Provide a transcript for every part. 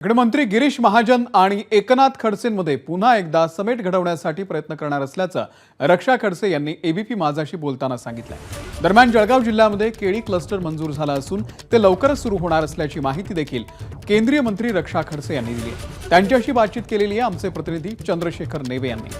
गृहमंत्री गिरीश महाजन आणि एकनाथ खडसेंमध्ये पुन्हा एकदा समेट घडवण्यासाठी प्रयत्न करणार असल्याचं रक्षा खडसे यांनी एबीपी माझाशी बोलताना सांगितलं दरम्यान जळगाव जिल्ह्यामध्ये केळी क्लस्टर मंजूर झालं असून ते लवकरच सुरू होणार असल्याची माहिती देखील केंद्रीय मंत्री रक्षा खडसे यांनी दिली त्यांच्याशी बातचीत केलेली आहे आमचे प्रतिनिधी चंद्रशेखर नेवे यांनी.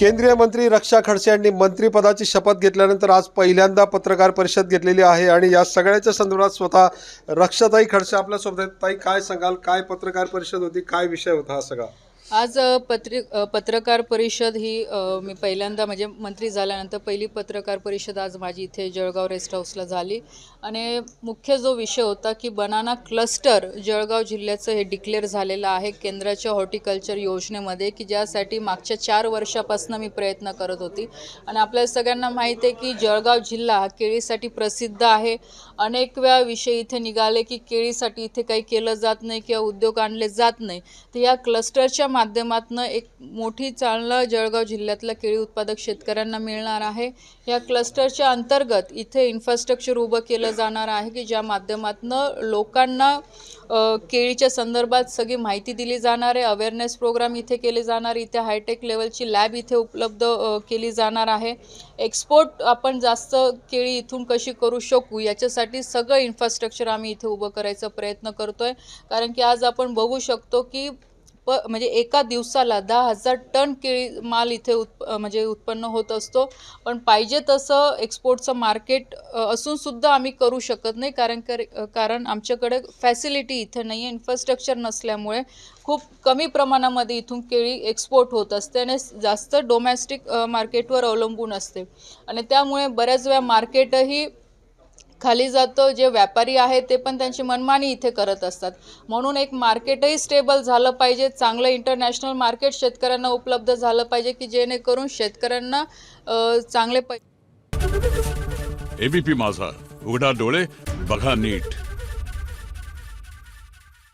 केंद्रीय मंत्री रक्षा खडसे यांनी मंत्रिपदाची शपथ घेतल्यानंतर आज पहिल्यांदा पत्रकार परिषद घेतलेली आहे आणि या सगळ्याच्या संदर्भात स्वतः रक्षाताई खडसे आपल्यासोबत आहेत. ताई काय सांगाल? काय पत्रकार परिषद होती? काय विषय होता हा सगळा? आज पत्रिक पत्रि पत्रकार परिषद ही मी पहिल्यांदा म्हणजे मंत्री झाल्यानंतर पहिली पत्रकार परिषद आज माझी इथे जळगाव रेस्ट हाऊसला झाली. आणि मुख्य जो विषय होता की बनाना क्लस्टर जळगाव जिल्ह्याचं हे डिक्लेअर झालेलं आहे केंद्राच्या हॉर्टिकल्चर योजनेमध्ये की ज्यासाठी मागच्या चार वर्षापासून मी प्रयत्न करत होती. आणि आपल्या सगळ्यांना माहीत आहे की जळगाव जिल्हा हा केळीसाठी प्रसिद्ध आहे. अनेक वेळा विषय इथे निघाले की केळीसाठी इथे काही केलं जात नाही किंवा उद्योग आणले जात नाही. तर या क्लस्टरच्या माध्यमातून एक मोठी चालना जळगाव जिल्ह्यातल्या केळी उत्पादक शेतकऱ्यांना मिळणार आहे. या क्लस्टरच्या अंतर्गत इथे इन्फ्रास्ट्रक्चर उभं केलं जाणार आहे की ज्या माध्यमातून लोकांना केळीच्या संदर्भात सगळी माहिती दिली जाणार आहे. अवेअरनेस प्रोग्राम इथे केले जाणार इथे हायटेक लेवलची लॅब इथे उपलब्ध केली जाणार आहे. एक्सपोर्ट आपण जास्त केळी इथून कशी करू शकू याच्यासाठी सगळं इन्फ्रास्ट्रक्चर आम्ही इथे उभं करायचा प्रयत्न करतो आहे कारण की आज आपण बघू शकतो की प म्हणजे एका दिवसाला दहा हजार टन केळी माल इथे उत्प म्हणजे उत्पन्न होत असतो. पण पाहिजे तसं एक्सपोर्टचं मार्केट असूनसुद्धा आम्ही करू शकत नाही. कारण कारण आमच्याकडे फॅसिलिटी इथे नाही आहे. इन्फ्रास्ट्रक्चर नसल्यामुळे खूप कमी प्रमाणामध्ये इथून केळी एक्सपोर्ट होत असते आणि जास्त डोमॅस्टिक मार्केटवर अवलंबून असते. आणि त्यामुळे बऱ्याच वेळा मार्केटही खाली जातं जे व्यापारी आहेत ते पण त्यांची मनमानी इथे करत असतात. म्हणून एक मार्केटही स्टेबल झालं पाहिजे चांगलं इंटरनॅशनल मार्केट शेतकऱ्यांना उपलब्ध झालं पाहिजे की जेणेकरून शेतकऱ्यांना चांगले पैसे एबीपी माझा उघडा डोळे बघा नीट.